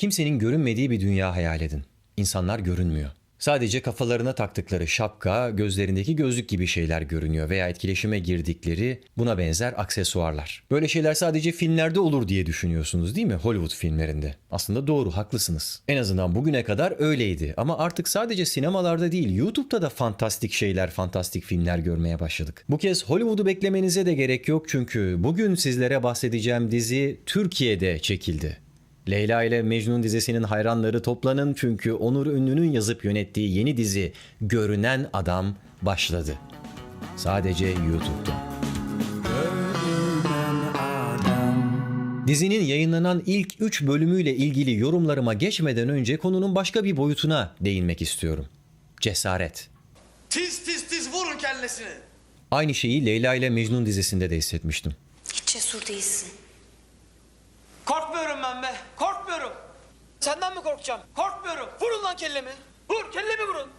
Kimsenin görünmediği bir dünya hayal edin. İnsanlar görünmüyor. Sadece kafalarına taktıkları şapka, gözlerindeki gözlük gibi şeyler görünüyor veya etkileşime girdikleri buna benzer aksesuarlar. Böyle şeyler sadece filmlerde olur diye düşünüyorsunuz değil mi? Hollywood filmlerinde. Aslında doğru, haklısınız. En azından bugüne kadar öyleydi. Ama artık sadece sinemalarda değil, YouTube'da da fantastik şeyler, fantastik filmler görmeye başladık. Bu kez Hollywood'u beklemenize de gerek yok çünkü bugün sizlere bahsedeceğim dizi Türkiye'de çekildi. Leyla ile Mecnun dizisinin hayranları toplanın çünkü Onur Ünlü'nün yazıp yönettiği yeni dizi Görünen Adam başladı. Sadece YouTube'da. Dizinin yayınlanan ilk 3 bölümüyle ilgili yorumlarıma geçmeden önce konunun başka bir boyutuna değinmek istiyorum. Cesaret. Tiz tiz tiz vurun kellesini. Aynı şeyi Leyla ile Mecnun dizisinde de hissetmiştim. Hiç cesur değilsin. Korkmuyorum ben be. Korkmuyorum. Senden mi korkacağım? Korkmuyorum. Vurun lan kellemi. Vur kellemi vurun.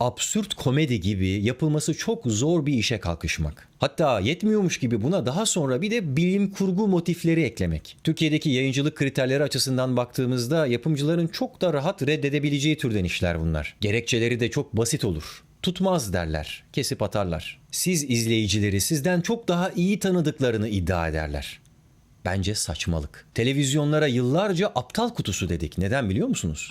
absürt komedi gibi yapılması çok zor bir işe kalkışmak. Hatta yetmiyormuş gibi buna daha sonra bir de bilim kurgu motifleri eklemek. Türkiye'deki yayıncılık kriterleri açısından baktığımızda yapımcıların çok da rahat reddedebileceği türden işler bunlar. Gerekçeleri de çok basit olur. Tutmaz derler, kesip atarlar. Siz izleyicileri sizden çok daha iyi tanıdıklarını iddia ederler. Bence saçmalık. Televizyonlara yıllarca aptal kutusu dedik. Neden biliyor musunuz?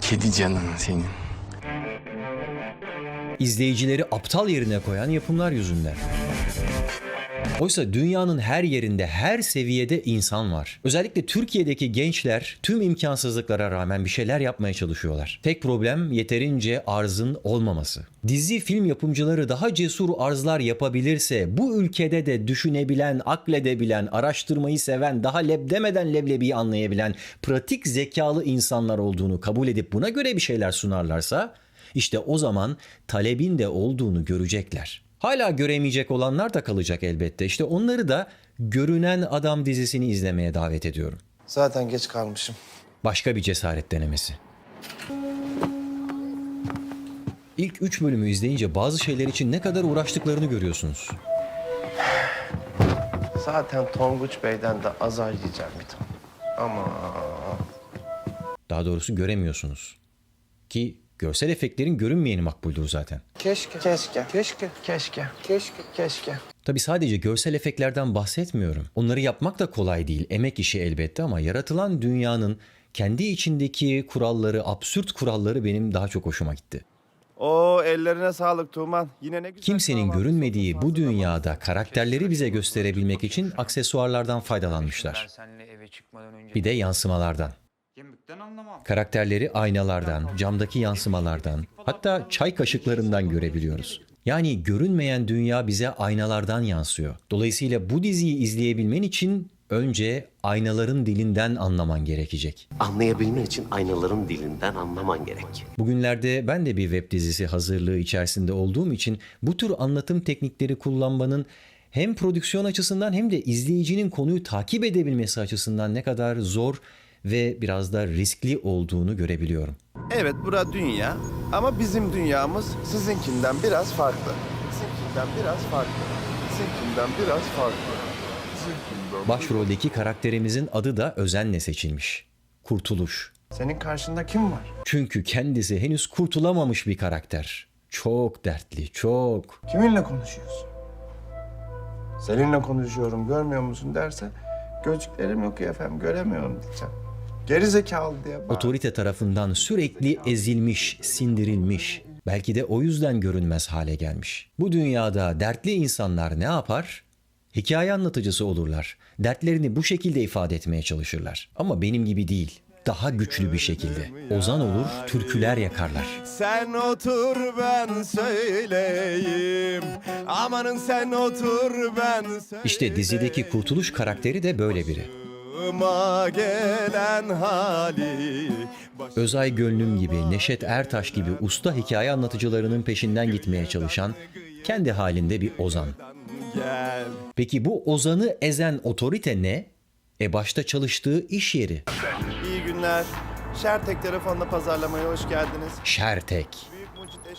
Kedi canın senin. izleyicileri aptal yerine koyan yapımlar yüzünden. Oysa dünyanın her yerinde, her seviyede insan var. Özellikle Türkiye'deki gençler tüm imkansızlıklara rağmen bir şeyler yapmaya çalışıyorlar. Tek problem yeterince arzın olmaması. Dizi film yapımcıları daha cesur arzlar yapabilirse bu ülkede de düşünebilen, akledebilen, araştırmayı seven, daha leb demeden leblebiyi anlayabilen pratik zekalı insanlar olduğunu kabul edip buna göre bir şeyler sunarlarsa işte o zaman talebin de olduğunu görecekler. Hala göremeyecek olanlar da kalacak elbette. İşte onları da Görünen Adam dizisini izlemeye davet ediyorum. Zaten geç kalmışım. Başka bir cesaret denemesi. İlk üç bölümü izleyince bazı şeyler için ne kadar uğraştıklarını görüyorsunuz. Zaten Tonguç Bey'den de azar yiyeceğim bir tane. Ama Daha doğrusu göremiyorsunuz. Ki görsel efektlerin görünmeyeni makbuldür zaten. keşke. Keşke. Keşke. Keşke. Keşke. Keşke. Tabi sadece görsel efektlerden bahsetmiyorum. Onları yapmak da kolay değil. Emek işi elbette ama yaratılan dünyanın kendi içindeki kuralları, absürt kuralları benim daha çok hoşuma gitti. O ellerine sağlık Tuğman. Yine ne güzel. Kimsenin görünmediği bu dünyada karakterleri bize gösterebilmek için aksesuarlardan faydalanmışlar. Bir de yansımalardan. Karakterleri aynalardan, camdaki yansımalardan, hatta çay kaşıklarından görebiliyoruz. Yani görünmeyen dünya bize aynalardan yansıyor. Dolayısıyla bu diziyi izleyebilmen için önce aynaların dilinden anlaman gerekecek. Anlayabilmen için aynaların dilinden anlaman gerek. Bugünlerde ben de bir web dizisi hazırlığı içerisinde olduğum için bu tür anlatım teknikleri kullanmanın hem prodüksiyon açısından hem de izleyicinin konuyu takip edebilmesi açısından ne kadar zor ve biraz da riskli olduğunu görebiliyorum. Evet bura dünya ama bizim dünyamız sizinkinden biraz farklı. Sizinkinden biraz farklı. Sizinkinden biraz farklı. Sizinkinden... Başroldeki karakterimizin adı da özenle seçilmiş. Kurtuluş. Senin karşında kim var? Çünkü kendisi henüz kurtulamamış bir karakter. Çok dertli, çok. Kiminle konuşuyorsun? Seninle konuşuyorum görmüyor musun derse gözlüklerim yok ya efendim göremiyorum diyeceğim. Geri zekalı diye bağır. Otorite tarafından sürekli ezilmiş, sindirilmiş. Belki de o yüzden görünmez hale gelmiş. Bu dünyada dertli insanlar ne yapar? Hikaye anlatıcısı olurlar. Dertlerini bu şekilde ifade etmeye çalışırlar. Ama benim gibi değil. Daha güçlü bir şekilde. Ozan olur, türküler yakarlar. Sen otur ben söyleyeyim. Amanın sen otur ben söyleyeyim. İşte dizideki Kurtuluş karakteri de böyle biri. Gelen hali. Özay Gönlüm gibi, Neşet Ertaş gibi usta hikaye anlatıcılarının peşinden gitmeye çalışan, kendi halinde bir ozan. Peki bu ozanı ezen otorite ne? E başta çalıştığı iş yeri. İyi günler. Şertek telefonla pazarlamaya hoş geldiniz. Şertek.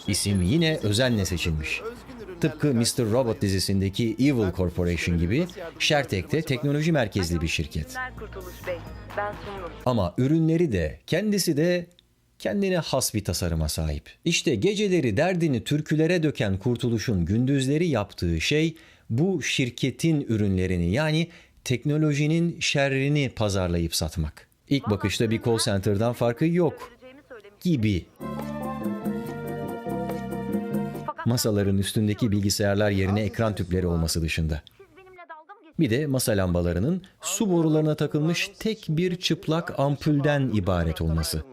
İsim yine özenle seçilmiş. Tıpkı Mr. Robot dizisindeki Evil Corporation gibi Shertek de teknoloji merkezli bir şirket. Ama ürünleri de kendisi de kendine has bir tasarıma sahip. İşte geceleri derdini türkülere döken Kurtuluş'un gündüzleri yaptığı şey bu şirketin ürünlerini yani teknolojinin şerrini pazarlayıp satmak. İlk bakışta bir call center'dan farkı yok gibi. Masaların üstündeki bilgisayarlar yerine ekran tüpleri olması dışında. Bir de masa lambalarının su borularına takılmış tek bir çıplak ampulden ibaret olması.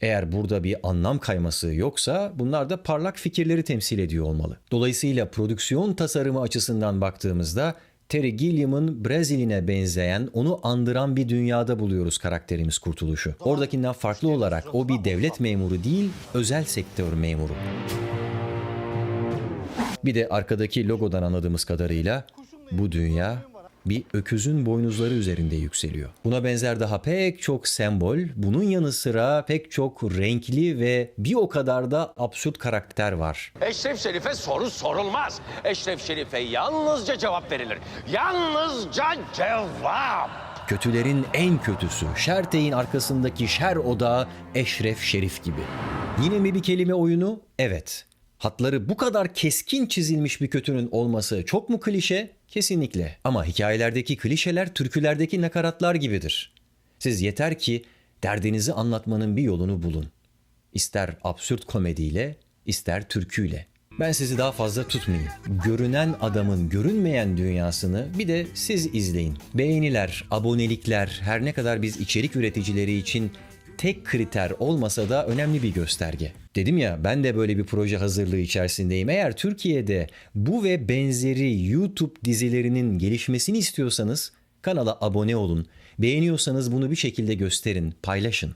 Eğer burada bir anlam kayması yoksa bunlar da parlak fikirleri temsil ediyor olmalı. Dolayısıyla prodüksiyon tasarımı açısından baktığımızda Terry Gilliam'ın Breziline benzeyen, onu andıran bir dünyada buluyoruz karakterimiz Kurtuluş'u. Oradakinden farklı olarak o bir devlet memuru değil, özel sektör memuru. Bir de arkadaki logodan anladığımız kadarıyla bu dünya bir öküzün boynuzları üzerinde yükseliyor. Buna benzer daha pek çok sembol, bunun yanı sıra pek çok renkli ve bir o kadar da absürt karakter var. Eşref Şerif'e soru sorulmaz. Eşref Şerif'e yalnızca cevap verilir. Yalnızca cevap. Kötülerin en kötüsü, Şerte'in arkasındaki şer odağı Eşref Şerif gibi. Yine mi bir kelime oyunu? Evet. Hatları bu kadar keskin çizilmiş bir kötünün olması çok mu klişe? Kesinlikle. Ama hikayelerdeki klişeler türkülerdeki nakaratlar gibidir. Siz yeter ki derdinizi anlatmanın bir yolunu bulun. İster absürt komediyle, ister türküyle. Ben sizi daha fazla tutmayayım. Görünen adamın görünmeyen dünyasını bir de siz izleyin. Beğeniler, abonelikler, her ne kadar biz içerik üreticileri için tek kriter olmasa da önemli bir gösterge. Dedim ya ben de böyle bir proje hazırlığı içerisindeyim. Eğer Türkiye'de bu ve benzeri YouTube dizilerinin gelişmesini istiyorsanız kanala abone olun. Beğeniyorsanız bunu bir şekilde gösterin, paylaşın.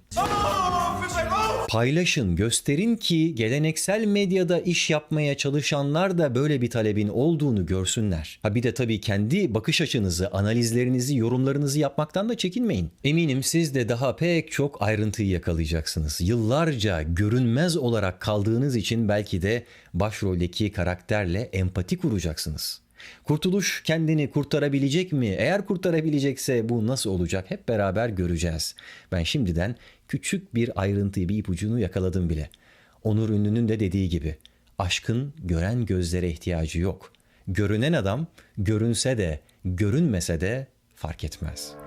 Paylaşın, gösterin ki geleneksel medyada iş yapmaya çalışanlar da böyle bir talebin olduğunu görsünler. Ha bir de tabii kendi bakış açınızı, analizlerinizi, yorumlarınızı yapmaktan da çekinmeyin. Eminim siz de daha pek çok ayrıntıyı yakalayacaksınız. Yıllarca görünmez olarak kaldığınız için belki de başroldeki karakterle empati kuracaksınız. Kurtuluş kendini kurtarabilecek mi? Eğer kurtarabilecekse bu nasıl olacak? Hep beraber göreceğiz. Ben şimdiden küçük bir ayrıntıyı, bir ipucunu yakaladım bile. Onur Ünlü'nün de dediği gibi aşkın gören gözlere ihtiyacı yok. Görünen adam görünse de görünmese de fark etmez.''